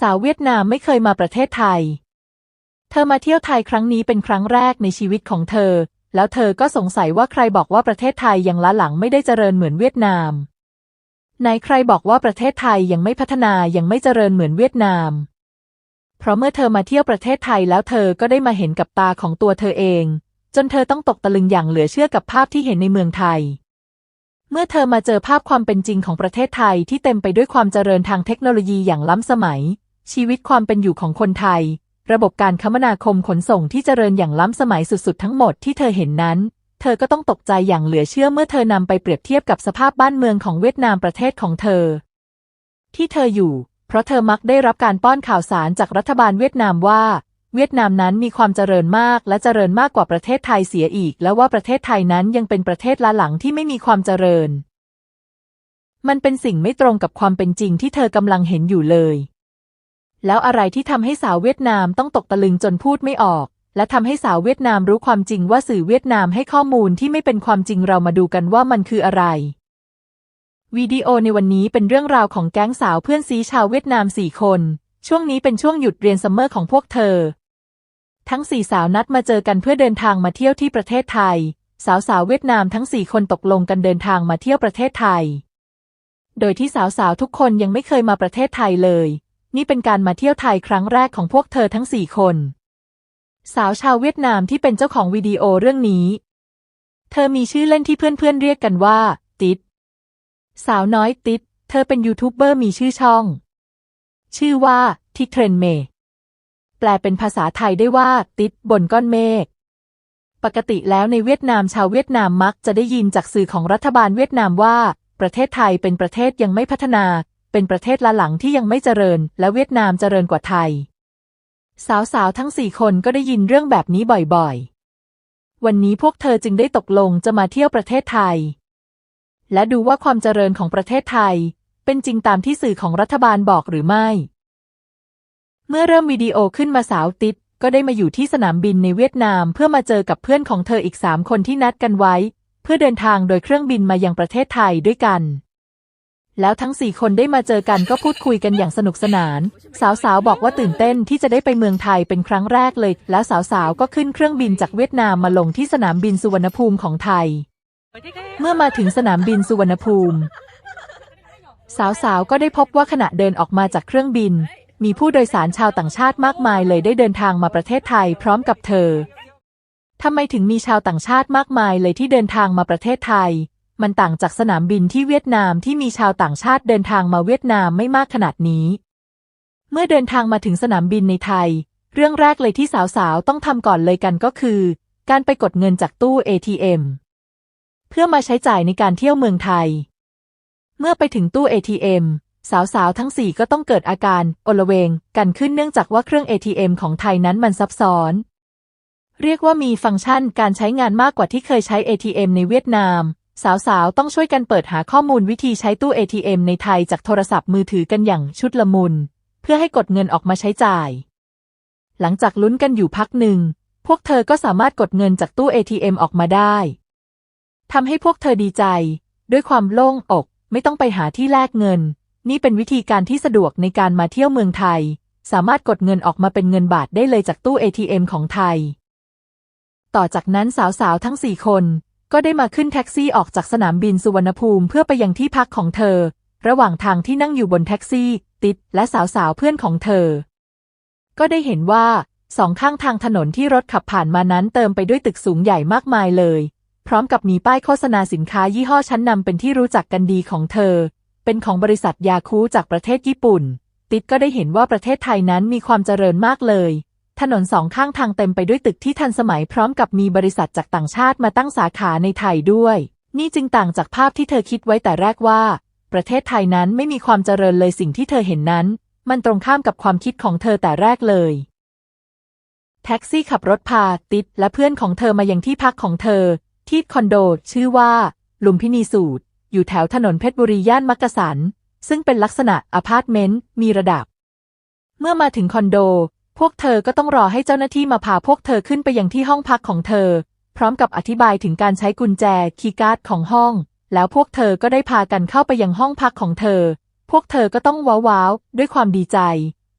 สาวเวียดนามไม่เคยมาประเทศไทย เธอมาเที่ยวไทยครั้งนี้เป็นครั้งแรกในชีวิตของเธอ แล้วเธอก็สงสัยว่าใครบอกว่าประเทศไทยยังล้าหลังไม่ได้เจริญเหมือนเวียดนามไหนใครบอกว่าประเทศไทยยังไม่พัฒนายังไม่เจริญเหมือนเวียดนาม เพราะเมื่อเธอมาเที่ยวประเทศไทยแล้วเธอก็ได้มาเห็นกับตาของตัวเธอเอง จนเธอต้องตกตะลึงอย่างเหลือเชื่อกับภาพที่เห็นในเมืองไทย เมื่อเธอมาเจอภาพความเป็นจริงของประเทศไทยที่เต็มไปด้วยความเจริญทางเทคโนโลยีอย่างล้ำสมัย ชีวิตความเป็นอยู่ของคนไทย ระบบการคมนาคมขนส่งที่เจริญอย่างล้ำสมัยสุดๆ ทั้งหมดที่เธอเห็นนั้น เธอก็ต้องตกใจอย่างเหลือเชื่อเมื่อเธอนำไปเปรียบเทียบกับสภาพบ้านเมืองของเวียดนามประเทศของเธอ ที่เธออยู่ เพราะเธอมักได้รับการป้อนข่าวสารจากรัฐบาลเวียดนามว่า เวียดนามนั้นมีความเจริญมากและเจริญมากกว่าประเทศไทยเสียอีก และว่าประเทศไทยนั้นยังเป็นประเทศล้าหลังที่ไม่มีความเจริญ มันเป็นสิ่งไม่ตรงกับความเป็นจริงที่เธอกำลังเห็นอยู่เลย แล้วอะไรที่ทำให้สาวเวียดนามต้องตกตะลึงจนพูดไม่ออก และทำให้สาวเวียดนามรู้ความจริงว่าสื่อเวียดนามให้ข้อมูลที่ไม่เป็นความจริงเรามาดูกันว่ามันคืออะไรวิดีโอในวันนี้เป็นเรื่องราวของแก๊งสาวเพื่อนซีชาวเวียดนามสี่คน ช่วงนี้เป็นช่วงหยุดเรียนซัมเมอร์ของพวกเธอ ทั้งสี่สาวนัดมาเจอกันเพื่อเดินทางมาเที่ยวที่ประเทศไทย สาวสาวเวียดนามทั้งสี่คนตกลงกันเดินทางมาเที่ยวประเทศไทย โดยที่สาวสาวทุกคนยังไม่เคยมาประเทศไทยเลย นี่เป็นการมาเที่ยวไทยครั้งแรกของพวกเธอทั้งสี่คน สาวชาวเวียดนามที่เป็นเจ้าของวิดีโอเรื่องนี้ เธอมีชื่อเล่นที่เพื่อนๆเรียกกันว่า ติดสาวน้อยติดเธอเป็นยูทูบเบอร์มีชื่อช่อง ชื่อว่าทิเทรนเม แปลเป็นภาษาไทยได้ว่า ติดบนก้อนเมฆปกติแล้วในเวียดนามชาวเวียดนามมักจะได้ยินจากสื่อของรัฐบาลเวียดนามว่า ประเทศไทยเป็นประเทศยังไม่พัฒนา เป็นประเทศล้าหลังที่ยังไม่เจริญ และเวียดนามเจริญกว่าไทย สาวๆทั้งสี่คนก็ได้ยินเรื่องแบบนี้บ่อยๆ วันนี้พวกเธอจึงได้ตกลงจะมาเที่ยวประเทศไทย และดูว่าความเจริญของประเทศไทย เป็นจริงตามที่สื่อของรัฐบาลบอกหรือไม่ เมื่อเริ่มวิดีโอขึ้นมาสาวติดก็ได้มาอยู่ที่สนามบินในเวียดนามเพื่อมาเจอกับเพื่อนของเธออีกสามคนที่นัดกันไว้ เพื่อเดินทางโดยเครื่องบินมายังประเทศไทยด้วยกัน แล้วทั้งสี่คนได้มาเจอกันก็พูดคุยกันอย่างสนุกสนาน สาวๆ บอกว่าตื่นเต้นที่จะได้ไปเมืองไทยเป็นครั้งแรกเลย แล้วสาวๆ ก็ขึ้นเครื่องบินจากเวียดนามมาลงที่สนามบินสุวรรณภูมิของไทย เมื่อมาถึงสนามบินสุวรรณภูมิ สาวๆ ก็ได้พบว่าขณะเดินออกมาจากเครื่องบิน มีผู้โดยสารชาวต่างชาติมากมายเลยได้เดินทางมาประเทศไทยพร้อมกับเธอทำไมถึงมีชาวต่างชาติมากมายเลยที่เดินทางมาประเทศไทย มันต่างจากสนามบินที่เวียดนามที่มีชาวต่างชาติเดินทางมาเวียดนามไม่มากขนาดนี้ เมื่อเดินทางมาถึงสนามบินในไทย เรื่องแรกเลยที่สาวๆ ต้องทำก่อนเลยกันก็คือ การไปกดเงินจากตู้ ATM เพื่อมาใช้จ่ายในการเที่ยวเมืองไทย เมื่อไปถึงตู้ ATM สาวๆ ทั้งสี่ก็ต้องเกิดอาการโอลเวงกันขึ้นเนื่องจากว่าเครื่อง ATM ของไทยนั้นมันซับซ้อน เรียกว่ามีฟังก์ชันการใช้งานมากกว่าที่เคยใช้ ATM ในเวียดนาม สาวๆ ต้องช่วยกันเปิดหาข้อมูลวิธีใช้ตู้ ATM ในไทยจากโทรศัพท์มือถือกันอย่างชุดละมุน เพื่อให้กดเงินออกมาใช้จ่าย หลังจากลุ้นกันอยู่พักหนึ่ง พวกเธอก็สามารถกดเงินจากตู้ ATM ออกมาได้ทำให้พวกเธอดีใจ ด้วยความโล่งอก ไม่ต้องไปหาที่แลกเงิน นี่เป็นวิธีการที่สะดวกในการมาเที่ยวเมืองไทย สามารถกดเงินออกมาเป็นเงินบาทได้เลยจากตู้ ATM ของไทย ต่อจากนั้นสาวๆ ทั้งสี่คน ก็ได้มาขึ้นแท็กซี่ออกจากสนามบินสุวรรณภูมิเพื่อไปยังที่พักของเธอ ระหว่างทางที่นั่งอยู่บนแท็กซี่ ติดและสาวๆเพื่อนของเธอ ก็ได้เห็นว่าสองข้างทางถนนที่รถขับผ่านมานั้นเติมไปด้วยตึกสูงใหญ่มากมายเลย พร้อมกับมีป้ายโฆษณาสินค้ายี่ห้อชั้นนำเป็นที่รู้จักกันดีของเธอ เป็นของบริษัทยาคูจากประเทศญี่ปุ่น ติดก็ได้เห็นว่าประเทศไทยนั้นมีความเจริญมากเลย ถนนสองข้างทางเต็มไปด้วยตึกที่ทันสมัยพร้อมกับมีบริษัทจากต่างชาติมาตั้งสาขาในไทยด้วย นี่จึงต่างจากภาพที่เธอคิดไว้แต่แรกว่า ประเทศไทยนั้นไม่มีความเจริญเลยสิ่งที่เธอเห็นนั้น มันตรงข้ามกับความคิดของเธอแต่แรกเลย แท็กซี่ขับรถพาติดและเพื่อนของเธอมายังที่พักของเธอ ที่คอนโด ชื่อว่า ลุมพินีสูตร อยู่แถวถนนเพชรบุรีย่านมักกะสันซึ่งเป็นลักษณะอพาร์ตเมนต์มีระดับ เมื่อมาถึงคอนโด พวกเธอก็ต้องรอให้เจ้าหน้าที่มาพาพวกเธอขึ้นไปยังที่ห้องพักของเธอ พร้อมกับอธิบายถึงการใช้กุญแจคีย์การ์ดของห้อง แล้วพวกเธอก็ได้พากันเข้าไปยังห้องพักของเธอ พวกเธอก็ต้องว้าวๆด้วยความดีใจ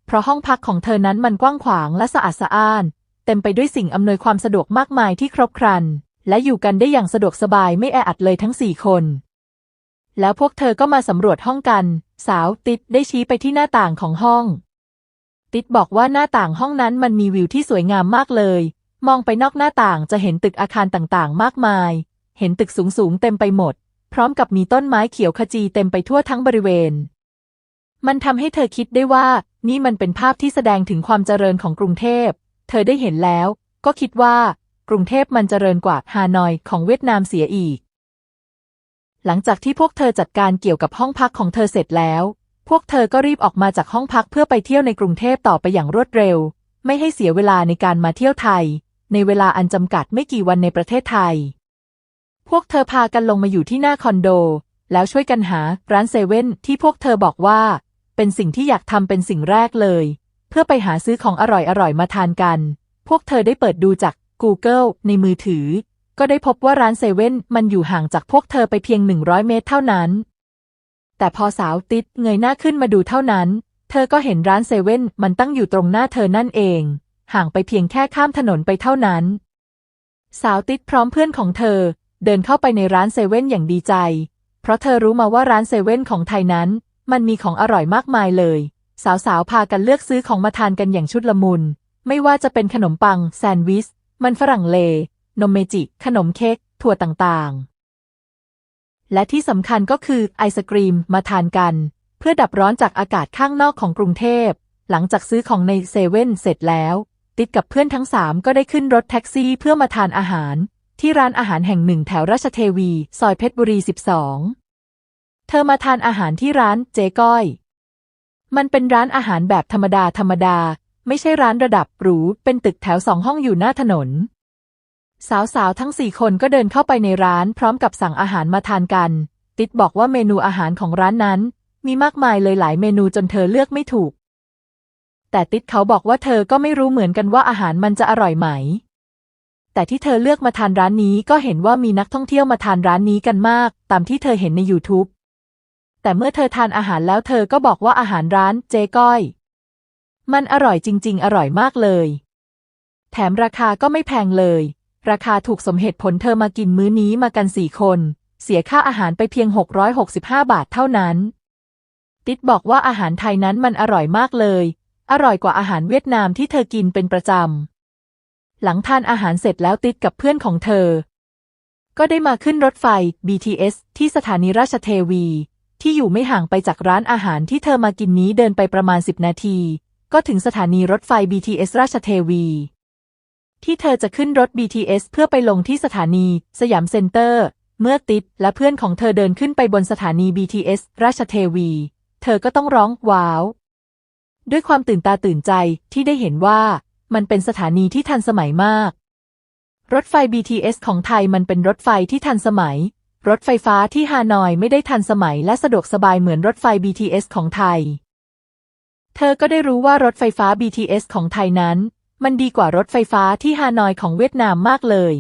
เพราะห้องพักของเธอนั้นมันกว้างขวางและสะอาดสะอ้าน เต็มไปด้วยสิ่งอำนวยความสะดวกมากมายที่ครบครัน และอยู่กันได้อย่างสะดวกสบายไม่แออัดเลยทั้งสี่คน แล้วพวกเธอก็มาสำรวจห้องกัน สาวติดได้ชี้ไปที่หน้าต่างของห้อง ติดบอกว่าหน้าต่างห้องนั้นมันมีวิวที่สวยงามมากเลย มองไปนอกหน้าต่างจะเห็นตึกอาคารต่างๆ มากมาย เห็นตึกสูงๆเต็มไปหมด พร้อมกับมีต้นไม้เขียวขจีเต็มไปทั่วทั้งบริเวณ มันทำให้เธอคิดได้ว่า นี่มันเป็นภาพที่แสดงถึงความเจริญของกรุงเทพ เธอได้เห็นแล้ว ก็คิดว่า กรุงเทพมันเจริญกว่าฮานอยของเวียดนามเสียอีก หลังจากที่พวกเธอจัดการเกี่ยวกับห้องพักของเธอเสร็จแล้ว พวกเธอก็รีบออกมาจากห้องพักเพื่อไปเที่ยวในกรุงเทพต่อไปอย่างรวดเร็ว ไม่ให้เสียเวลาในการมาเที่ยวไทย ในเวลาอันจำกัดไม่กี่วันในประเทศไทย พวกเธอพากันลงมาอยู่ที่หน้าคอนโด แล้วช่วยกันหาร้านเซเว่นที่พวกเธอบอกว่า เป็นสิ่งที่อยากทำเป็นสิ่งแรกเลย เพื่อไปหาซื้อของอร่อยๆมาทานกัน พวกเธอได้เปิดดูจาก Google ในมือถือ ก็ได้พบว่าร้านเซเว่นมันอยู่ห่างจากพวกเธอไปเพียง 100 เมตรเท่านั้น แต่พอสาวติดเงยหน้าขึ้นมาดูเท่านั้น เธอก็เห็นร้านเซเว่นมันตั้งอยู่ตรงหน้าเธอนั่นเอง ห่างไปเพียงแค่ข้ามถนนไปเท่านั้น สาวติดพร้อมเพื่อนของเธอ เดินเข้าไปในร้านเซเว่นอย่างดีใจ เพราะเธอรู้มาว่าร้านเซเว่นของไทยนั้น มันมีของอร่อยมากมายเลย สาวๆพากันเลือกซื้อของมาทานกันอย่างชุดละมุน ไม่ว่าจะเป็นขนมปังแซนด์วิช มันฝรั่งเล นมเมจิ ขนมเค้กถั่วต่างๆ และที่สำคัญก็คือไอศกรีมมาทานกัน เพื่อดับร้อนจากอากาศข้างนอกของกรุงเทพ หลังจากซื้อของในเซเว่นเสร็จแล้ว ติดกับเพื่อนทั้งสามก็ได้ขึ้นรถแท็กซี่เพื่อมาทานอาหาร ที่ร้านอาหารแห่งหนึ่งแถวราชเทวี ซอยเพชรบุรี 12 เธอมาทานอาหารที่ร้านเจ๊ก้อย มันเป็นร้านอาหารแบบธรรมดาธรรมดา ไม่ใช่ร้านระดับหรู เป็นตึกแถวสองห้องอยู่หน้าถนน สาวๆ ทั้งสี่คนก็เดินเข้าไปในร้านพร้อมกับสั่งอาหารมาทานกัน ติดบอกว่าเมนูอาหารของร้านนั้น มีมากมายเลยหลายเมนูจนเธอเลือกไม่ถูก แต่ติดเขาบอกว่าเธอก็ไม่รู้เหมือนกันว่าอาหารมันจะอร่อยไหม แต่ที่เธอเลือกมาทานร้านนี้ก็เห็นว่ามีนักท่องเที่ยวมาทานร้านนี้กันมาก ตามที่เธอเห็นใน YouTube แต่เมื่อเธอทานอาหารแล้วเธอก็บอกว่าอาหารร้านเจ๊ก้อย มันอร่อยจริง ๆ อร่อยมากเลย แถมราคาก็ไม่แพงเลย ราคาถูกสมเหตุผลเธอมากินมื้อนี้มากันสี่คน เสียค่าอาหารไปเพียง 665 บาทเท่านั้น ติดบอกว่าอาหารไทยนั้นมันอร่อยมากเลย อร่อยกว่าอาหารเวียดนามที่เธอกินเป็นประจำ หลังทานอาหารเสร็จแล้วติดกับเพื่อนของเธอ ก็ได้มาขึ้นรถไฟ BTS ที่สถานีราชเทวี ที่อยู่ไม่ห่างไปจากร้านอาหารที่เธอมากินนี้เดินไปประมาณ 10 นาที ก็ถึงสถานีรถไฟ BTS ราชเทวี ที่เธอจะขึ้นรถ BTS เพื่อไปลงที่สถานี สยามเซ็นเตอร์ เมื่อติดและเพื่อนของเธอเดินขึ้นไปบนสถานี BTS ราชเทวี เธอก็ต้องร้องว้าว ด้วยความตื่นตาตื่นใจที่ได้เห็นว่ามันเป็นสถานีที่ทันสมัยมาก รถไฟ BTS ของไทยมันเป็นรถไฟที่ทันสมัย รถไฟฟ้าที่ฮานอยไม่ได้ทันสมัยและสะดวกสบายเหมือนรถไฟ BTS ของไทย เธอก็ได้รู้ว่ารถไฟฟ้า BTS ของไทยนั้น มันดีกว่ารถไฟฟ้าที่ฮานอยของเวียดนามมากเลย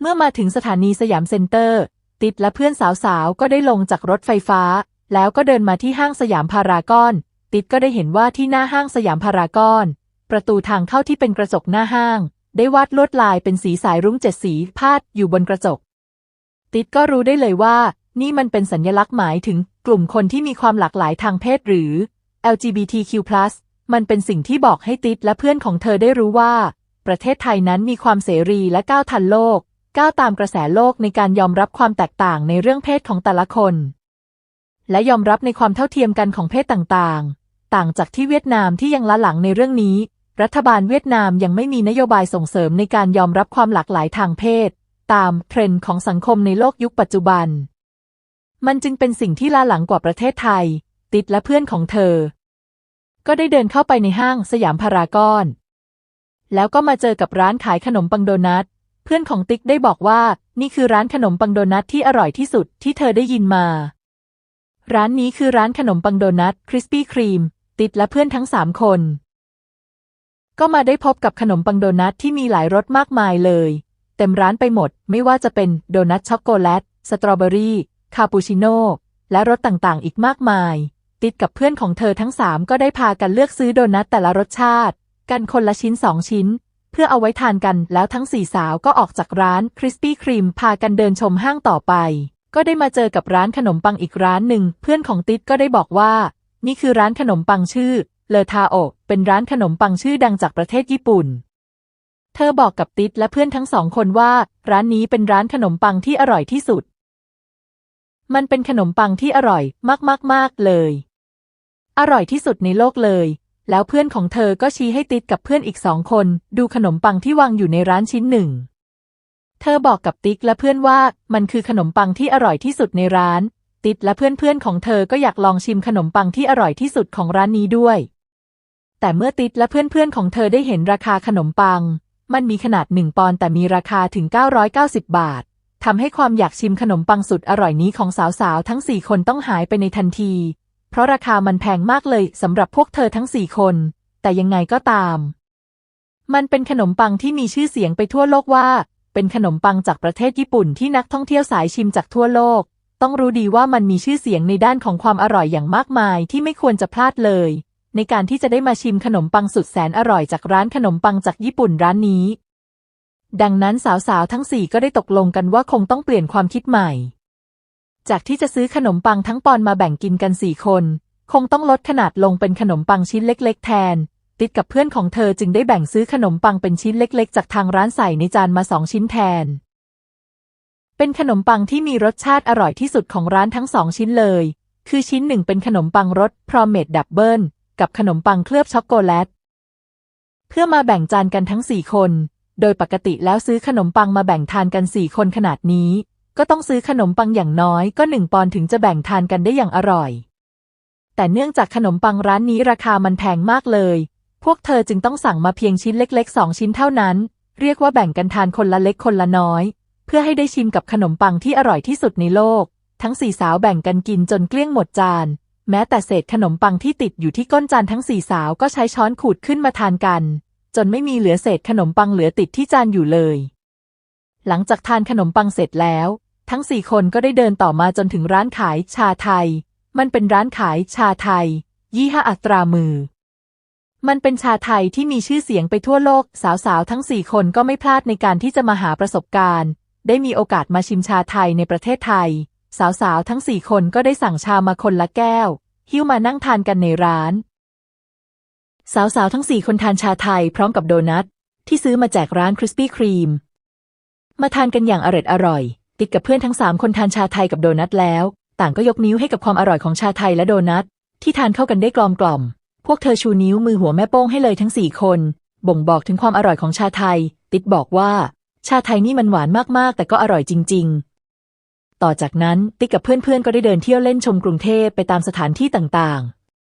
เมื่อมาถึงสถานีสยามเซ็นเตอร์ ติดและเพื่อนสาวๆ ก็ได้ลงจากรถไฟฟ้า แล้วก็เดินมาที่ห้างสยามพารากอน ติดก็ได้เห็นว่าที่หน้าห้างสยามพารากอน ประตูทางเข้าที่เป็นกระจกหน้าห้าง ได้วาดลวดลายเป็นสีสายรุ้งเจ็ดสีพาดอยู่บนกระจก ติดก็รู้ได้เลยว่า นี่มันเป็นสัญลักษณ์หมายถึงกลุ่มคนที่มีความหลากหลายทางเพศหรือ LGBTQ+ มันเป็นสิ่งที่บอกให้ติดและเพื่อนของเธอได้รู้ว่า ประเทศไทยนั้นมีความเสรีและก้าวทันโลก ก้าวตามกระแสโลกในการยอมรับความแตกต่างในเรื่องเพศของแต่ละคน และยอมรับในความเท่าเทียมกันของเพศต่างๆ ต่างจากที่เวียดนามที่ยังล้าหลังในเรื่องนี้ รัฐบาลเวียดนามยังไม่มีนโยบายส่งเสริมในการยอมรับความหลากหลายทางเพศ ตามเทรนด์ของสังคมในโลกยุคปัจจุบัน มันจึงเป็นสิ่งที่ล้าหลังกว่าประเทศไทย ติดและเพื่อนของเธอ ก็ได้เดินเข้าไปในห้างสยามพารากอน แล้วก็มาเจอกับร้านขายขนมปังโดนัท เพื่อนของติ๊กได้บอกว่า นี่คือร้านขนมปังโดนัทที่อร่อยที่สุดที่เธอได้ยินมา ร้านนี้คือร้านขนมปังโดนัทคริสปี้ครีม ติดและเพื่อนทั้งสามคน ก็มาได้พบกับขนมปังโดนัทที่มีหลายรสมากมายเลย เต็มร้านไปหมด ไม่ว่าจะเป็นโดนัทช็อกโกแลต สตรอเบอรี่ คาปูชิโน่ และรสต่างๆ อีกมากมาย ติดกับเพื่อนของเธอทั้งสามก็ได้พากันเลือกซื้อโดนัทแต่ละรสชาติ กันคนละชิ้นสองชิ้น เพื่อเอาไว้ทานกันแล้วทั้งสี่สาวก็ออกจากร้านคริสปี้ครีมพากันเดินชมห้างต่อไป ก็ได้มาเจอกับร้านขนมปังอีกร้านหนึ่ง เพื่อนของติดก็ได้บอกว่า นี่คือร้านขนมปังชื่อเลอทาโอเป็นร้านขนมปังชื่อดังจากประเทศญี่ปุ่น เธอบอกกับติดและเพื่อนทั้งสองคนว่า ร้านนี้เป็นร้านขนมปังที่อร่อยที่สุด มันเป็นขนมปังที่อร่อยมากๆๆเลย อร่อยที่สุดในโลกเลย แล้วเพื่อนของเธอก็ชี้ให้ติดกับเพื่อนอีกสองคน ดูขนมปังที่วางอยู่ในร้านชิ้นหนึ่ง เธอบอกกับติ๊กและเพื่อนว่ามันคือขนมปังที่อร่อยที่สุดในร้าน ติ๊กและเพื่อนๆของเธอก็อยากลองชิมขนมปังที่อร่อยที่สุดของร้านนี้ด้วย แต่เมื่อติ๊กและเพื่อนๆของเธอได้เห็นราคาขนมปัง มันมีขนาดหนึ่งปอนด์แต่มีราคาถึง 990 บาททำให้ความอยากชิมขนมปังสุดอร่อยนี้ของสาวๆทั้งสี่คนต้องหายไปในทันที เพราะราคามันแพงมากเลยสำหรับพวกเธอทั้งสี่คน แต่ยังไงก็ตาม มันเป็นขนมปังที่มีชื่อเสียงไปทั่วโลกว่า เป็นขนมปังจากประเทศญี่ปุ่นที่นักท่องเที่ยวสายชิมจากทั่วโลก ต้องรู้ดีว่ามันมีชื่อเสียงในด้านของความอร่อยอย่างมากมายที่ไม่ควรจะพลาดเลย ในการที่จะได้มาชิมขนมปังสุดแสนอร่อยจากร้านขนมปังจากญี่ปุ่นร้านนี้ ดังนั้นสาวๆทั้งสี่ก็ได้ตกลงกันว่าคงต้องเปลี่ยนความคิดใหม่ จากที่จะซื้อขนมปังทั้งปอนมาแบ่งกินกันสี่คน คงต้องลดขนาดลงเป็นขนมปังชิ้นเล็ก ๆ แทน ติดกับเพื่อนของเธอจึงได้แบ่งซื้อขนมปังเป็นชิ้นเล็ก ๆ จากทางร้านใส่ในจานมาสองชิ้นแทน เป็นขนมปังที่มีรสชาติอร่อยที่สุดของร้านทั้งสองชิ้นเลย คือชิ้นหนึ่งเป็นขนมปังรสพรอมเมดดับเบิลกับขนมปังเคลือบช็อกโกแลต เพื่อมาแบ่งจานกันทั้งสี่คน โดยปกติแล้วซื้อขนมปังมาแบ่งทานกันสี่คนขนาดนี้ ก็ต้องซื้อขนมปังอย่างน้อยก็หนึ่งปอนถึงจะแบ่งทานกันได้อย่างอร่อย แต่เนื่องจากขนมปังร้านนี้ราคามันแพงมากเลย พวกเธอจึงต้องสั่งมาเพียงชิ้นเล็กๆสองชิ้นเท่านั้น เรียกว่าแบ่งกันทานคนละเล็กคนละน้อย เพื่อให้ได้ชิมกับขนมปังที่อร่อยที่สุดในโลก ทั้งสี่สาวแบ่งกันกินจนเกลี้ยงหมดจาน แม้แต่เศษขนมปังที่ติดอยู่ที่ก้นจานทั้งสี่สาวก็ใช้ช้อนขูดขึ้นมาทานกัน จนไม่มีเหลือเศษขนมปังเหลือติดที่จานอยู่เลย หลังจากทานขนมปังเสร็จแล้ว ทั้งสี่คนก็ได้เดินต่อมาจนถึงร้านขายชาไทย มันเป็นร้านขายชาไทย ยี่ห้าอัตรามือ มันเป็นชาไทยที่มีชื่อเสียงไปทั่วโลก สาวๆ ทั้งสี่คนก็ไม่พลาดในการที่จะมาหาประสบการณ์ ได้มีโอกาสมาชิมชาไทยในประเทศไทย สาวๆ ทั้งสี่คนก็ได้สั่งชามาคนละแก้ว หิ้วมานั่งทานกันในร้าน สาวๆ ทั้งสี่คนทานชาไทยพร้อมกับโดนัทที่ซื้อมาแจกร้านคริสปี้ครีม มาทานกันอย่างอร่อยอร่อย ติดกับเพื่อนทั้งสามคนทานชาไทยกับโดนัทแล้ว ต่างก็ยกนิ้วให้กับความอร่อยของชาไทยและโดนัทที่ทานเข้ากันได้กลอมกล่อม พวกเธอชูนิ้วมือหัวแม่โป้งให้เลยทั้งสี่คน บ่งบอกถึงความอร่อยของชาไทย ติดบอกว่า ชาไทยนี่มันหวานมากๆ แต่ก็อร่อยจริง ๆ ต่อจากนั้นติ๊กกับเพื่อนๆก็ได้เดินเที่ยวเล่นชมกรุงเทพไปตามสถานที่ต่าง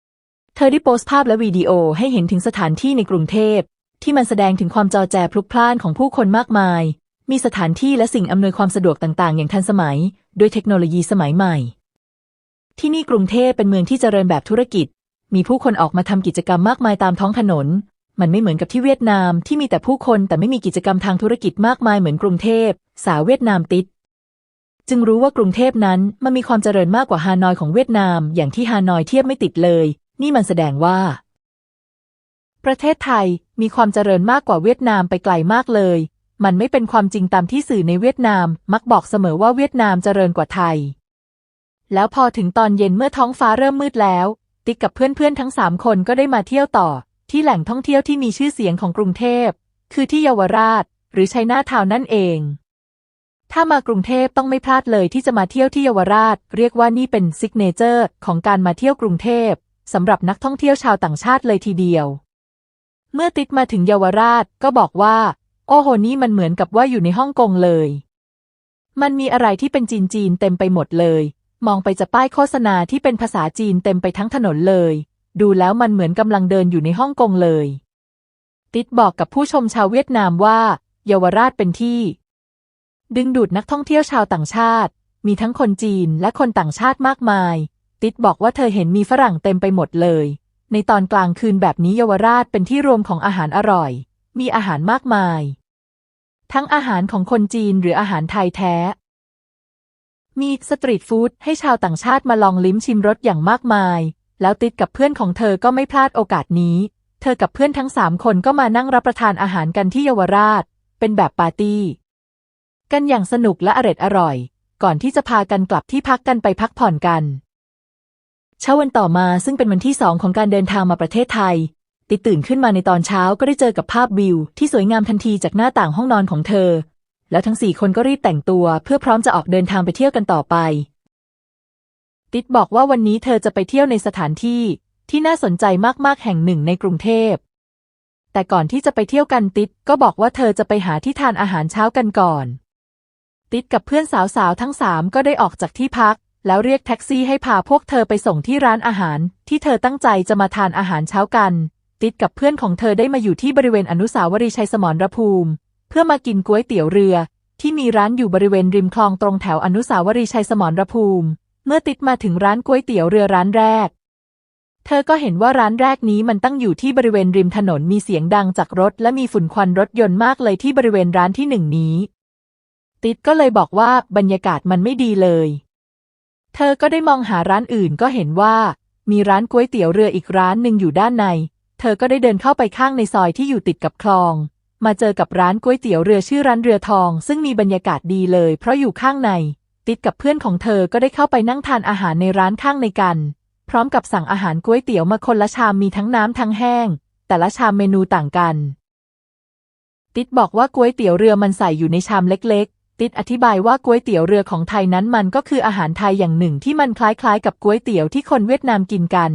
ๆ เธอได้โพสต์ภาพและวิดีโอให้เห็นถึงสถานที่ในกรุงเทพที่มันแสดงถึงความจอแจพลุกพล่านของผู้คนมากมาย มีสถานที่และสิ่งอำนวยความสะดวกต่างๆ อย่างทันสมัย ด้วยเทคโนโลยีสมัยใหม่ ที่นี่กรุงเทพเป็นเมืองที่เจริญแบบธุรกิจ มีผู้คนออกมาทำกิจกรรมมากมายตามท้องถนน มันไม่เหมือนกับที่เวียดนามที่มีแต่ผู้คนแต่ไม่มีกิจกรรมทางธุรกิจมากมายเหมือนกรุงเทพ สาวเวียดนามติด จึงรู้ว่ากรุงเทพนั้นมันมีความเจริญมากกว่าฮานอยของเวียดนาม อย่างที่ฮานอยเทียบไม่ติดเลย นี่มันแสดงว่า ประเทศไทยมีความเจริญมากกว่าเวียดนามไปไกลมากเลย มันไม่เป็นความจริงตามที่สื่อในเวียดนาม มักบอกเสมอว่าเวียดนามเจริญกว่าไทย แล้วพอถึงตอนเย็นเมื่อท้องฟ้าเริ่มมืดแล้ว ติ๊กกับเพื่อนๆทั้งสามคนก็ได้มาเที่ยวต่อ ที่แหล่งท่องเที่ยวที่มีชื่อเสียงของกรุงเทพ คือที่เยาวราช หรือชัยนาทาวน์นั่นเอง ถ้ามากรุงเทพต้องไม่พลาดเลยที่จะมาเที่ยวที่เยาวราช เรียกว่านี่เป็นซิกเนเจอร์ของการมาเที่ยวกรุงเทพสำหรับนักท่องเที่ยวชาวต่างชาติเลยทีเดียว เมื่อติ๊กมาถึงเยาวราชก็บอกว่า โอ้โหนี่มันเหมือนกับว่าอยู่ในฮ่องกงเลย มันมีอะไรที่เป็นจีนจีนๆเต็มไปหมดเลย มองไปจะป้ายโฆษณาที่เป็นภาษาจีนเต็มไปทั้งถนนเลย ดูแล้วมันเหมือนกำลังเดินอยู่ในฮ่องกงเลย ติดบอกกับผู้ชมชาวเวียดนามว่า เยาวราชเป็นที่ ดึงดูดนักท่องเที่ยวชาวต่างชาติ มีทั้งคนจีนและคนต่างชาติมากมาย ติดบอกว่าเธอเห็นมีฝรั่งเต็มไปหมดเลย ในตอนกลางคืนแบบนี้เยาวราชเป็นที่รวมของอาหารอร่อย มีอาหารมากมาย ทั้งอาหารของคนจีนหรืออาหารไทยแท้ มีสตรีทฟู้ดให้ชาวต่างชาติมาลองลิ้มชิมรสอย่างมากมาย แล้วติดกับเพื่อนของเธอก็ไม่พลาดโอกาสนี้ เธอกับเพื่อนทั้งสามคนก็มานั่งรับประทานอาหารกันที่เยาวราช เป็นแบบปาร์ตี้ กันอย่างสนุกและอร็ดอร่อย ก่อนที่จะพากันกลับที่พักกันไปพักผ่อนกันเช้าวันต่อมาซึ่งเป็นวันที่สองของการเดินทางมาประเทศไทย ติดตื่นขึ้นมาในตอนเช้าก็ได้เจอกับภาพวิว ที่สวยงามทันทีจากหน้าต่างห้องนอนของเธอ แล้วทั้งสี่คนก็รีบแต่งตัว เพื่อพร้อมจะออกเดินทางไปเที่ยวกันต่อไป ติดบอกว่าวันนี้เธอจะไปเที่ยวในสถานที่ที่น่าสนใจมากๆแห่งหนึ่งในกรุงเทพ แต่ก่อนที่จะไปเที่ยวกันติดก็บอกว่าเธอจะไปหาที่ทานอาหารเช้ากันก่อน ติดกับเพื่อนสาวๆทั้งสามก็ได้ออกจากที่พัก แล้วเรียกแท็กซี่ให้พาพวกเธอไปส่งที่ร้านอาหาร ที่เธอตั้งใจจะมาทานอาหารเช้ากัน ติดกับเพื่อนของเธอได้มาอยู่ที่บริเวณอนุสาวรีย์ชัยสมรภูมิ เพื่อมากินก๋วยเตี๋ยวเรือ ที่มีร้านอยู่บริเวณริมคลองตรงแถวอนุสาวรีย์ชัยสมรภูมิ เมื่อติดมาถึงร้านก๋วยเตี๋ยวเรือร้านแรก เธอก็เห็นว่าร้านแรกนี้มันตั้งอยู่ที่บริเวณริมถนนมีเสียงดังจากรถ และมีฝุ่นควันรถยนต์มากเลยที่บริเวณร้านที่หนึ่งนี้ ติดก็เลยบอกว่าบรรยากาศมันไม่ดีเลย เธอก็ได้มองหาร้านอื่นก็เห็นว่ามีร้านก๋วยเตี๋ยวเรืออีกร้านหนึ่งอยู่ด้านใน เธอก็ได้เดินเข้าไปข้างในซอยที่อยู่ติดกับคลอง มาเจอกับร้านก๋วยเตี๋ยวเรือชื่อร้านเรือทอง ซึ่งมีบรรยากาศดีเลย เพราะอยู่ข้างใน ติดกับเพื่อนของเธอก็ได้เข้าไปนั่งทานอาหารในร้านข้างในกัน พร้อมกับสั่งอาหารก๋วยเตี๋ยวมาคนละชามมีทั้งน้ำทั้งแห้ง แต่ละชามเมนูต่างกัน ติดบอกว่าก๋วยเตี๋ยวเรือมันใส่อยู่ในชามเล็กๆติดอธิบายว่าก๋วยเตี๋ยวเรือของไทยนั้นมันก็คืออาหารไทยอย่างหนึ่งที่มันคล้ายๆ กับก๋วยเตี๋ยวที่คนเวียดนามกินกัน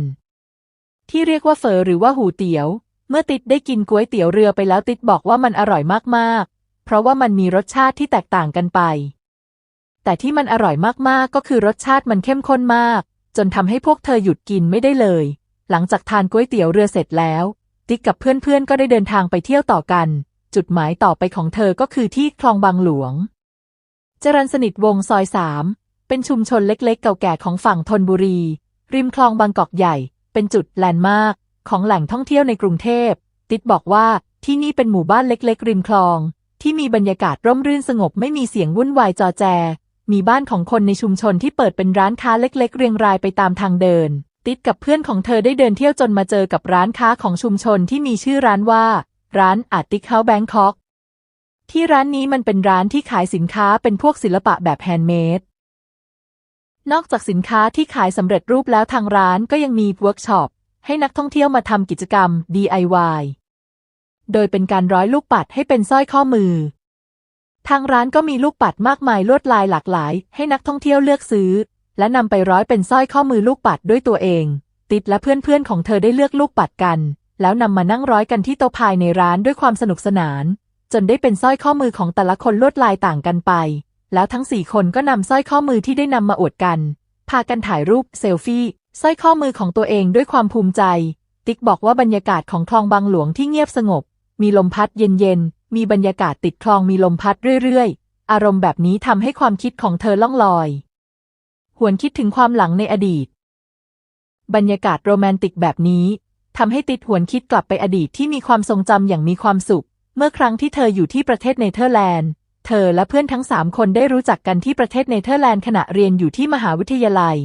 ที่เรียกว่าเฟอหรือว่าหูเตี๋ยว เมื่อติดได้กินก๋วยเตี๋ยวเรือไปแล้วติดบอกว่ามันอร่อยมากๆ เพราะว่ามันมีรสชาติที่แตกต่างกันไป แต่ที่มันอร่อยมากๆ ก็คือรสชาติมันเข้มข้นมาก จนทำให้พวกเธอหยุดกินไม่ได้เลย หลังจากทานก๋วยเตี๋ยวเรือเสร็จแล้ว ติ๊กกับเพื่อนๆก็ได้เดินทางไปเที่ยวต่อกัน จุดหมายต่อไปของเธอก็คือที่คลองบางหลวง จรันสนิทวงซอยสามเป็นชุมชนเล็กๆ เก่าแก่ของฝั่งธนบุรี ริมคลองบางกอกใหญ่ เป็นจุดแลนด์มาร์คของแหล่งท่องเที่ยวในกรุงเทพ ติดบอกว่าที่นี่เป็นหมู่บ้านเล็กๆ ริมคลอง ที่มีบรรยากาศร่มรื่นสงบไม่มีเสียงวุ่นวายจอแจ มีบ้านของคนในชุมชนที่เปิดเป็นร้านค้าเล็ก ๆ เรียงรายไปตามทางเดิน ติดกับเพื่อนของเธอได้เดินเที่ยวจนมาเจอกับร้านค้าของชุมชนที่มีชื่อร้านว่า ร้านอาร์ติเฮาแบงคอกที่ร้านนี้มันเป็นร้านที่ขายสินค้าเป็นพวกศิลปะแบบแฮนด์เมด นอกจากสินค้าที่ขายสำเร็จรูปแล้วทางร้านก็ยังมีเวิร์กช็อปให้นักท่องเที่ยวมาทำกิจกรรม DIY โดยเป็นการร้อยลูกปัดให้เป็นสร้อยข้อมือ ทางร้านก็มีลูกปัดมากมายลวดลายหลากหลาย ให้นักท่องเที่ยวเลือกซื้อ และนำไปร้อยเป็นสร้อยข้อมือลูกปัดด้วยตัวเอง ติดและเพื่อนๆของเธอได้เลือกลูกปัดกัน แล้วนำมานั่งร้อยกันที่โต๊ะภายในร้านด้วยความสนุกสนาน จนได้เป็นสร้อยข้อมือของแต่ละคนลวดลายต่างกันไป แล้วทั้งสี่คนก็นำสร้อยข้อมือที่ได้นำมาอวดกัน พากันถ่ายรูปเซลฟี่สร้อยข้อมือของตัวเองด้วยความภูมิใจ ติ๊กบอกว่าบรรยากาศของคลองบางหลวงที่เงียบสงบ มีลมพัดเย็นๆ มีบรรยากาศติดคลองมีลมพัดเรื่อยๆ อารมณ์แบบนี้ทำให้ความคิดของเธอล่องลอย หวนคิดถึงความหลังในอดีต บรรยากาศโรแมนติกแบบนี้ทำให้ติดหวนคิดกลับไปอดีตที่มีความทรงจำอย่างมีความสุข เมื่อครั้งที่เธออยู่ที่ประเทศเนเธอร์แลนด์ เธอและเพื่อนทั้งสามคนได้รู้จักกันที่ประเทศเนเธอร์แลนด์ขณะเรียนอยู่ที่มหาวิทยาลัย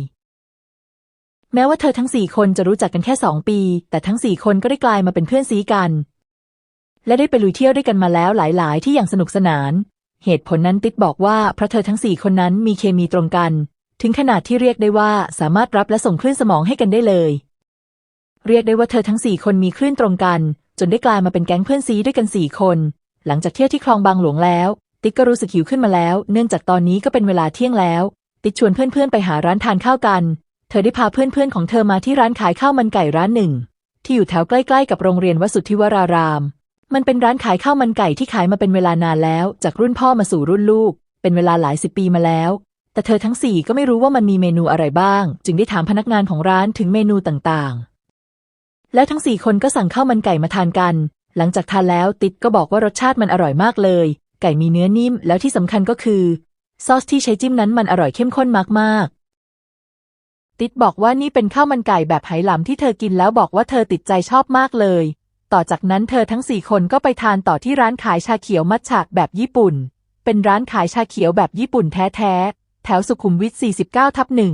แม้ว่าเธอทั้งสี่คนจะรู้จักกันแค่สองปี แต่ทั้งสี่คนก็ได้กลายมาเป็นเพื่อนซีกัน และได้ไปลุยเที่ยวด้วยกันมาแล้วหลาย ๆ ที่อย่างสนุกสนาน เหตุผลนั้นติ๊กบอกว่าเพราะเธอทั้งสี่คนนั้นมีเคมีตรงกัน ถึงขนาดที่เรียกได้ว่าสามารถรับและส่งคลื่นสมองให้กันได้เลย เรียกได้ว่าเธอทั้งสี่คนมีคลื่นตรงกัน จนได้กลายมาเป็นแก๊งเพื่อนซีด้วยกันสี่คนหลังจากเที่ยวที่คลองบางหลวงแล้ว ติ๊กก็รู้สึกหิวขึ้นมาแล้ว เนื่องจากตอนนี้ก็เป็นเวลาเที่ยงแล้ว ติ๊กชวนเพื่อนๆไปหาร้านทานข้าวกัน เธอได้พาเพื่อนๆของเธอมาที่ร้านขายข้าวมันไก่ร้านหนึ่ง ที่อยู่แถวใกล้ๆกับโรงเรียนวสุทธิวราราม มันเป็นร้านขายข้าวมันไก่ที่ขายมาเป็นเวลานานแล้ว จากรุ่นพ่อมาสู่รุ่นลูก เป็นเวลาหลายสิบปีมาแล้ว แต่เธอทั้งสี่ก็ไม่รู้ว่ามันมีเมนูอะไรบ้าง จึงได้ถามพนักงานของร้านถึงเมนูต่างๆ แล้วทั้งสี่คนก็สั่งข้าวมันไก่มาทานกัน หลังจากทานแล้วติ๊กก็บอกว่ารสชาติมันอร่อยมากเลย ไก่มีเนื้อนิ่ม แล้วที่สำคัญก็คือ ซอสที่ใช้จิ้มนั้นมันอร่อยเข้มข้นมากๆ ติ๊กบอกว่านี่เป็นข้าวมันไก่แบบไหหลำที่เธอกินแล้วบอกว่าเธอติดใจชอบมากเลย ต่อจากนั้นเธอทั้งสี่คนก็ไปทานต่อที่ร้านขายชาเขียวมัทฉะแบบญี่ปุ่น เป็นร้านขายชาเขียวแบบญี่ปุ่นแท้ๆ แถวสุขุมวิท 49 ทับหนึ่ง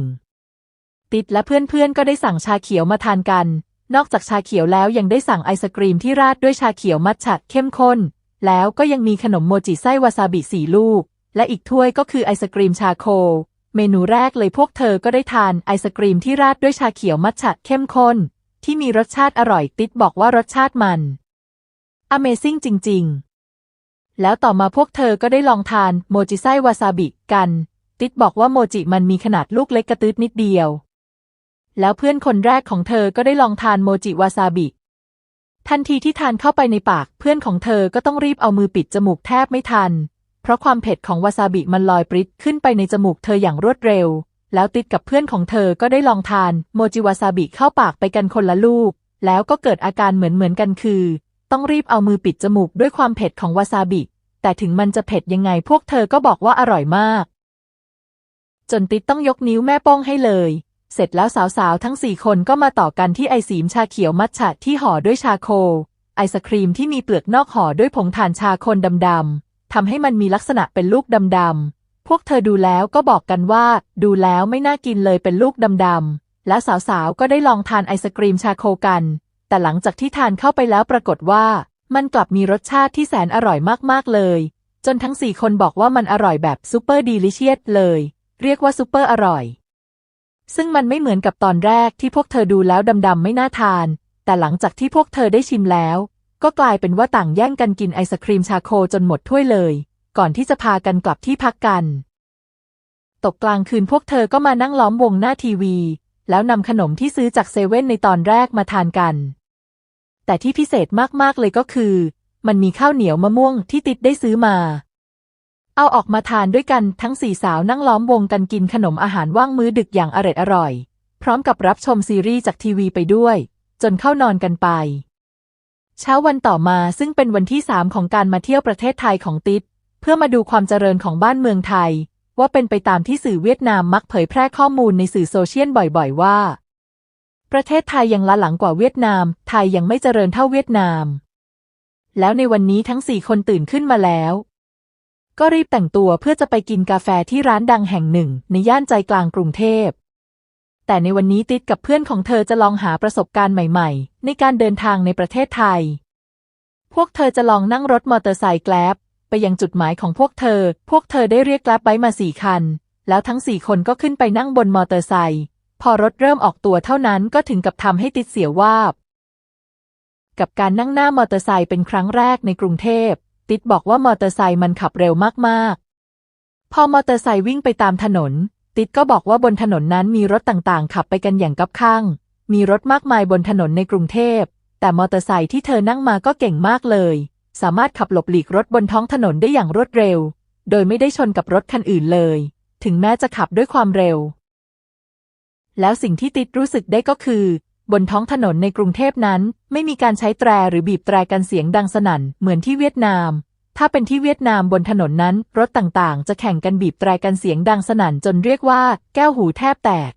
ติดและเพื่อนๆ ก็ได้สั่งชาเขียวมาทานกัน นอกจากชาเขียวแล้วยังได้สั่งไอศกรีมที่ราดด้วยชาเขียวมัทฉะเข้มข้น แล้วก็ยังมีขนมโมจิไส้วาซาบิสี่ลูก และอีกถ้วยก็คือไอศกรีมชาโค เมนูแรกเลยพวกเธอก็ได้ทานไอศกรีมที่ราดด้วยชาเขียวมัทฉะเข้มข้น ที่มีรสชาติอร่อยติดบอกว่ารสชาติมัน Amazing จริง ๆ แล้วต่อมาพวกเธอก็ได้ลองทานโมจิไส้วาซาบิกัน ติดบอกว่าโมจิมันมีขนาดลูกเล็กกระตืดนิดเดียว แล้วเพื่อนคนแรกของเธอก็ได้ลองทานโมจิวาซาบิ ทันทีที่ทานเข้าไปในปากเพื่อนของเธอก็ต้องรีบเอามือปิดจมูกแทบไม่ทัน เพราะความเผ็ดของวาซาบิมันลอยปริศขึ้นไปในจมูกเธออย่างรวดเร็ว แล้วติดกับเพื่อนของเธอก็ได้ลองทานโมจิวาซาบิเข้าปากไปกันคนละลูก แล้วก็เกิดอาการเหมือนเหมือนๆกันคือ ต้องรีบเอามือปิดจมูกด้วยความเผ็ดของวาซาบิ แต่ถึงมันจะเผ็ดยังไงพวกเธอก็บอกว่าอร่อยมาก จนติดต้องยกนิ้วแม่โป้งให้เลย เสร็จแล้วสาวๆ ทั้งสี่คนก็มาต่อกันที่ไอสีมชาเขียวมัทฉะที่ห่อด้วยชาโค ไอศครีมที่มีเปลือกนอกห่อด้วยผงถ่านชาคนดำๆทำให้มันมีลักษณะเป็นลูกดำๆ พวกเธอดูแล้วก็บอกกันว่า ดูแล้วไม่น่ากินเลยเป็นลูกดำๆ และสาวๆ ก็ได้ลองทานไอศกรีมชาโคกัน แต่หลังจากที่ทานเข้าไปแล้วปรากฏว่า มันกลับมีรสชาติที่แสนอร่อยมากๆเลย จนทั้งสี่คนบอกว่ามันอร่อยแบบซูเปอร์ดีลิเชียสเลย เรียกว่าซูเปอร์อร่อย ซึ่งมันไม่เหมือนกับตอนแรกที่พวกเธอดูแล้วดำๆไม่น่าทาน แต่หลังจากที่พวกเธอได้ชิมแล้ว ก็กลายเป็นว่าต่างแย่งกันกินไอศครีมชาโคจนหมดถ้วยเลย ก่อนที่จะพากันกลับที่พักกัน ตกกลางคืนพวกเธอก็มานั่งล้อมวงหน้าทีวี แล้วนำขนมที่ซื้อจากเซเว่นในตอนแรกมาทานกัน แต่ที่พิเศษมากๆเลยก็คือ มันมีข้าวเหนียวมะม่วงที่ติดได้ซื้อมา เอาออกมาทานด้วยกันทั้งสี่สาวนั่งล้อมวงกันกินขนมอาหารว่างมื้อดึกอย่างอร็ดอร่อย พร้อมกับรับชมซีรีส์จากทีวีไปด้วย จนเข้านอนกันไป เช้าวันต่อมาซึ่งเป็นวันที่สามของการมาเที่ยวประเทศไทยของติดเพื่อมาดูความเจริญของบ้านเมืองไทย ว่าเป็นไปตามที่สื่อเวียดนามมักเผยแพร่ข้อมูลในสื่อโซเชียลบ่อย ๆ ว่า ประเทศไทยยังล้าหลังกว่าเวียดนาม ไทยยังไม่เจริญเท่าเวียดนาม แล้วในวันนี้ทั้งสี่คนตื่นขึ้นมาแล้ว ก็รีบแต่งตัวเพื่อจะไปกินกาแฟที่ร้านดังแห่งหนึ่ง ในย่านใจกลางกรุงเทพ แต่ในวันนี้ติดกับเพื่อนของเธอจะลองหาประสบการณ์ใหม่ ๆ ในการเดินทางในประเทศไทย พวกเธอจะลองนั่งรถมอเตอร์ไซค์แกล็บไปยังจุดหมายของพวกเธอ พวกเธอได้เรียกแกล็บไบมาสี่คัน แล้วทั้งสี่คนก็ขึ้นไปนั่งบนมอเตอร์ไซค์ พอรถเริ่มออกตัวเท่านั้นก็ถึงกับทำให้ติดเสียวาบ กับการนั่งหน้ามอเตอร์ไซค์เป็นครั้งแรกในกรุงเทพ ติดบอกว่ามอเตอร์ไซค์มันขับเร็วมากๆ พอมอเตอร์ไซค์วิ่งไปตามถนน ติดก็บอกว่าบนถนนนั้นมีรถต่างๆ ขับไปกันอย่างกับข้าง มีรถมากมายบนถนนในกรุงเทพ แต่มอเตอร์ไซค์ที่เธอนั่งมาก็เก่งมากเลย สามารถขับหลบหลีกรถบนท้องถนนได้อย่างรวดเร็ว โดยไม่ได้ชนกับรถคันอื่นเลย ถึงแม้จะขับด้วยความเร็ว แล้วสิ่งที่ติดรู้สึกได้ก็คือ บนท้องถนนในกรุงเทพนั้น ไม่มีการใช้แตรหรือบีบแตรกันเสียงดังสนั่นเหมือนที่เวียดนาม ถ้าเป็นที่เวียดนามบนถนนนั้น รถต่างๆ จะแข่งกันบีบแตรกันเสียงดังสนั่นจนเรียกว่า แก้วหูแทบแตก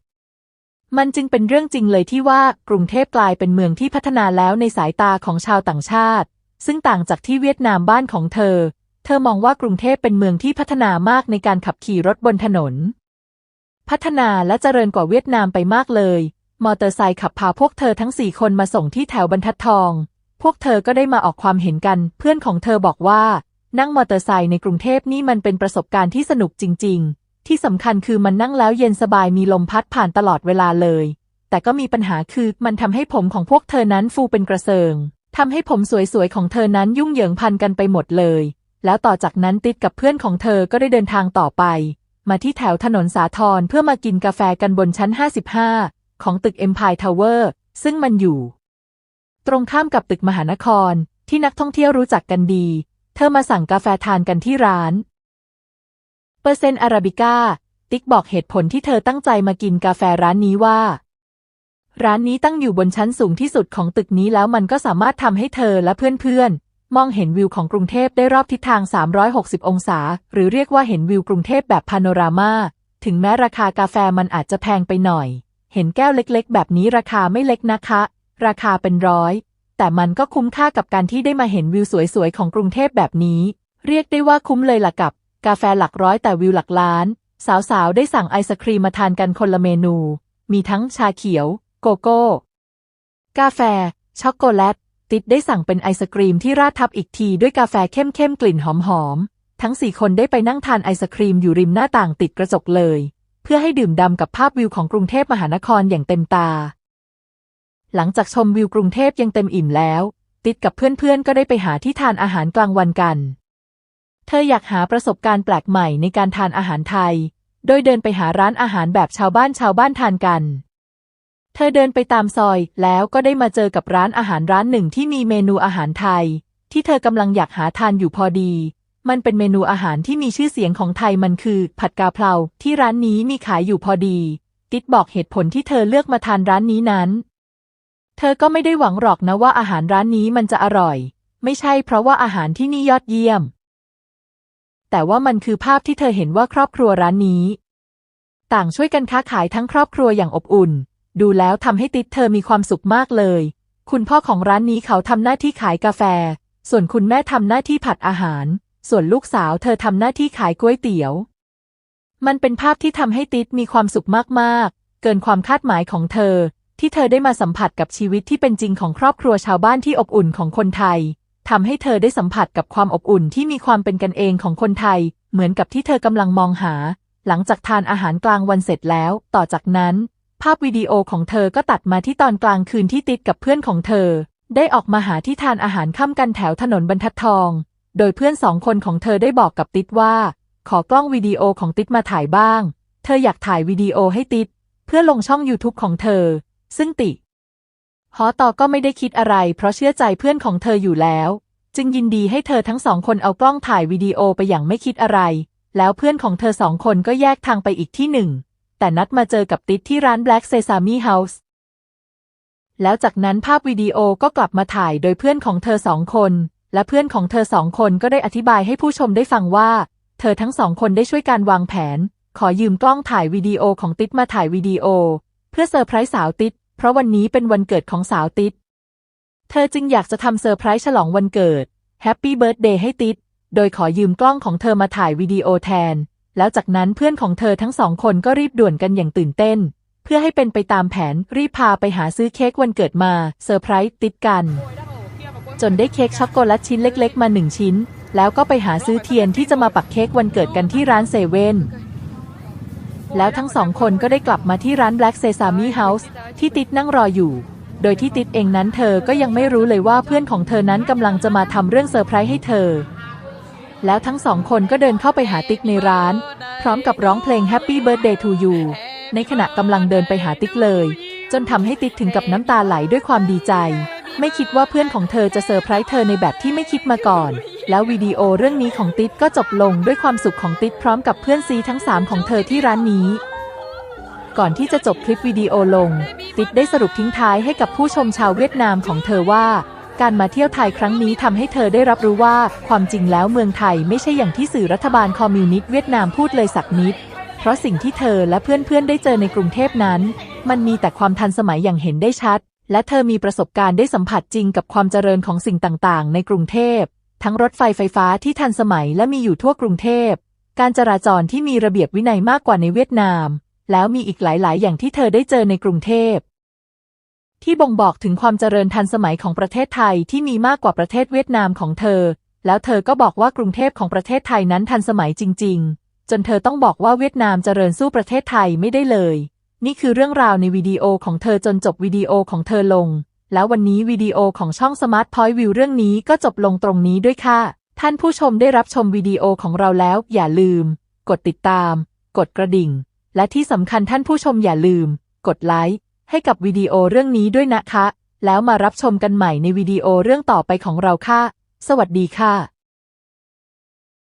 มันจึงเป็นเรื่องจริงเลยที่ว่ากรุงเทพกลายเป็นเมืองที่พัฒนาแล้วในสายตาของชาวต่างชาติ ซึ่งต่างจากที่เวียดนามบ้านของเธอ เธอมองว่ากรุงเทพเป็นเมืองที่พัฒนามากในการขับขี่รถบนถนน พัฒนาและเจริญกว่าเวียดนามไปมากเลย มอเตอร์ไซค์ขับพาพวกเธอทั้งสี่คนมาส่งที่แถวบรรทัดทอง พวกเธอก็ได้มาออกความเห็นกัน เพื่อนของเธอบอกว่า นั่งมอเตอร์ไซค์ในกรุงเทพนี่มันเป็นประสบการณ์ที่สนุกจริง ๆ ที่สำคัญคือมันนั่งแล้วเย็นสบายมีลมพัดผ่านตลอดเวลาเลย แต่ก็มีปัญหาคือมันทำให้ผมของพวกเธอนั้นฟูเป็นกระเซิงทำให้ผมสวยๆของเธอนั้นยุ่งเหยิงพันกันไปหมดเลย แล้วต่อจากนั้นติดกับเพื่อนของเธอก็ได้เดินทางต่อไป มาที่แถวถนนสาทรเพื่อมากินกาแฟกันบนชั้น 55 ของตึก Empire Tower ซึ่งมันอยู่ ตรงข้ามกับตึกมหานครที่นักท่องเที่ยวรู้จักกันดี เธอมาสั่งกาแฟทานกันที่ร้าน เปอร์เซนต์อาราบิก้า ติ๊กบอกเหตุผลที่เธอตั้งใจมากินกาแฟร้านนี้ว่า ร้านนี้ตั้งอยู่บนชั้นสูงที่สุดของตึกนี้แล้วมันก็สามารถทำให้เธอและเพื่อนๆ มองเห็นวิวของกรุงเทพได้รอบทิศทาง 360 องศา หรือเรียกว่าเห็นวิวกรุงเทพแบบพาโนรามา ถึงแม้ราคากาแฟมันอาจจะแพงไปหน่อย เห็นแก้วเล็กๆ แบบนี้ราคาไม่เล็กนะคะ ราคาเป็นร้อย แต่มันก็คุ้มค่ากับการที่ได้มาเห็นวิวสวยๆ ของกรุงเทพแบบนี้ เรียกได้ว่าคุ้มเลยล่ะกับ กาแฟหลักร้อยแต่วิวหลักล้าน สาวๆ ได้สั่งไอศครีมมาทานกันคนละเมนู มีทั้งชาเขียว โกโก้ กาแฟ ช็อกโกแลต ติดได้สั่งเป็นไอศกรีมที่ราดทับอีกทีด้วยกาแฟเข้มๆกลิ่นหอมๆทั้งสี่คนได้ไปนั่งทานไอศครีมอยู่ริมหน้าต่างติดกระจกเลย เพื่อให้ดื่มด่ำกับภาพวิวของกรุงเทพมหานครอย่างเต็มตา หลังจากชมวิวกรุงเทพยังเต็มอิ่มแล้ว ติดกับเพื่อนๆ ก็ได้ไปหาที่ทานอาหารกลางวันกัน เธออยากหาประสบการณ์แปลกใหม่ในการทานอาหารไทย โดยเดินไปหาร้านอาหารแบบชาวบ้านชาวบ้านทานกัน เธอเดินไปตามซอยแล้วก็ได้มาเจอกับร้านอาหารร้านหนึ่งที่มีเมนูอาหารไทย ที่เธอกำลังอยากหาทานอยู่พอดี มันเป็นเมนูอาหารที่มีชื่อเสียงของไทยมันคือ ผัดกาเพราที่ร้านนี้มีขายอยู่พอดี ติดบอกเหตุผลที่เธอเลือกมาทานร้านนี้นั้น เธอก็ไม่ได้หวังหรอกนะว่าอาหารร้านนี้มันจะอร่อย ไม่ใช่เพราะว่าอาหารที่นี่ยอดเยี่ยม แต่ว่ามันคือภาพที่เธอเห็นว่าครอบครัวร้านนี้ ต่างช่วยกันค้าขายทั้งครอบครัวอย่างอบอุ่น ดูแล้วทำให้ติดเธอมีความสุขมากเลย คุณพ่อของร้านนี้เขาทำหน้าที่ขายกาแฟ ส่วนคุณแม่ทำหน้าที่ผัดอาหาร ส่วนลูกสาวเธอทำหน้าที่ขายก๋วยเตี๋ยว มันเป็นภาพที่ทำให้ติดมีความสุขมากๆ เกินความคาดหมายของเธอ ที่เธอได้มาสัมผัสกับชีวิตที่เป็นจริงของครอบครัวชาวบ้านที่อบอุ่นของคนไทยทำให้เธอได้สัมผัสกับความอบอุ่นที่มีความเป็นกันเองของคนไทย เหมือนกับที่เธอกำลังมองหา หลังจากทานอาหารกลางวันเสร็จแล้ว ต่อจากนั้น ภาพวิดีโอของเธอก็ตัดมาที่ตอนกลางคืนที่ติดกับเพื่อนของเธอ ได้ออกมาหาที่ทานอาหารค่ำกันแถวถนนบรรทัดทอง โดยเพื่อนสองคนของเธอได้บอกกับติดว่า ขอกล้องวิดีโอของติดมาถ่ายบ้าง เธออยากถ่ายวิดีโอให้ติดเพื่อลงช่อง YouTube ของเธอ ซึ่งติฮอตอก็ไม่ได้คิดอะไร เพราะเชื่อใจเพื่อนของเธออยู่แล้ว จึงยินดีให้เธอทั้งสองคนเอากล้องถ่ายวิดีโอไปอย่างไม่คิดอะไร แล้วเพื่อนของเธอสองคนก็แยกทางไปอีกที่หนึ่ง แต่นัดมาเจอกับติดที่ร้าน Black Sesame House แล้วจากนั้นภาพวิดีโอก็กลับมาถ่ายโดยเพื่อนของเธอสองคน และเพื่อนของเธอสองคนก็ได้อธิบายให้ผู้ชมได้ฟังว่า เธอทั้งสองคนได้ช่วยการวางแผน ขอยืมกล้องถ่ายวิดีโอของติดมาถ่ายวิดีโอ เพื่อเซอร์ไพรส์สาวติดเพราะวันนี้เป็นวันเกิดของสาวติดเธอจึงอยากจะทำเซอร์ไพรส์ฉลองวันเกิดแฮปปี้เบิร์ดเดย์ให้ติดโดยขอยืมกล้องของเธอมาถ่ายวิดีโอแทน แล้วจากนั้นเพื่อนของเธอทั้งสองคนก็รีบด่วนกันอย่างตื่นเต้น เพื่อให้เป็นไปตามแผนรีบพาไปหาซื้อเค้กวันเกิดมาเซอร์ไพรส์ติดกัน จนได้เค้กช็อกโกแลตชิ้นเล็กๆ มาหนึ่งชิ้น แล้วก็ไปหาซื้อเทียนที่จะมาปักเค้กวันเกิดกันที่ร้านเซเว่นแล้วทั้งสองคนก็ได้กลับมาที่ร้าน Black Sesame House ที่ติดนั่งรออยู่ โดยที่ติดเองนั้นเธอก็ยังไม่รู้เลยว่าเพื่อนของเธอนั้นกำลังจะมาทำเรื่องเซอร์ไพรส์ให้เธอ แล้วทั้งสองคนก็เดินเข้าไปหาติ๊กในร้าน พร้อมกับร้องเพลง Happy Birthday to you ในขณะกำลังเดินไปหาติ๊กเลย จนทำให้ติ๊กถึงกับน้ำตาไหลด้วยความดีใจ ไม่คิดว่าเพื่อนของเธอจะเซอร์ไพรส์เธอในแบบที่ไม่คิดมาก่อน แล้ววิดีโอเรื่องนี้ของติ๊กก็จบลงด้วยความสุขของติ๊กพร้อมกับเพื่อนซีทั้งสามของเธอที่ร้านนี้ ก่อนที่จะจบคลิปวิดีโอลง ติ๊กได้สรุปทิ้งท้ายให้กับผู้ชมชาวเวียดนามของเธอว่า การมาเที่ยวไทยครั้งนี้ทำให้เธอได้รับรู้ว่า ความจริงแล้วเมืองไทยไม่ใช่อย่างที่สื่อรัฐบาลคอมมิวนิสต์เวียดนามพูดเลยสักนิดเพราะสิ่งที่เธอและเพื่อนๆ ได้เจอในกรุงเทพนั้น มันมีแต่ความทันสมัยอย่างเห็นได้ชัด และเธอมีประสบการณ์ได้สัมผัสจริงกับความเจริญของสิ่งต่างๆ ในกรุงเทพ ทั้งรถไฟไฟฟ้าที่ทันสมัยและมีอยู่ทั่วกรุงเทพ การจราจรที่มีระเบียบวินัยมากกว่าในเวียดนาม แล้วมีอีกหลายๆ อย่างที่เธอได้เจอในกรุงเทพ ที่บ่งบอกถึงความเจริญทันสมัยของประเทศไทยที่มีมากกว่าประเทศเวียดนามของเธอ แล้วเธอก็บอกว่ากรุงเทพของประเทศไทยนั้นทันสมัยจริง ๆ จนเธอต้องบอกว่าเวียดนามเจริญสู้ประเทศไทยไม่ได้เลย นี่คือเรื่องราวในวิดีโอของเธอจนจบวิดีโอของเธอลง แล้ววันนี้วิดีโอของช่อง Smart Point View เรื่องนี้ก็จบลงตรงนี้ด้วยค่ะ ท่านผู้ชมได้รับชมวิดีโอของเราแล้ว อย่าลืม กดติดตาม กดกระดิ่ง และที่สำคัญท่านผู้ชมอย่าลืม กดไลค์ให้กับวิดีโอเรื่องนี้ด้วยนะคะ แล้วมารับชมกันใหม่ในวิดีโอเรื่องต่อไปของเราค่ะ สวัสดีค่ะ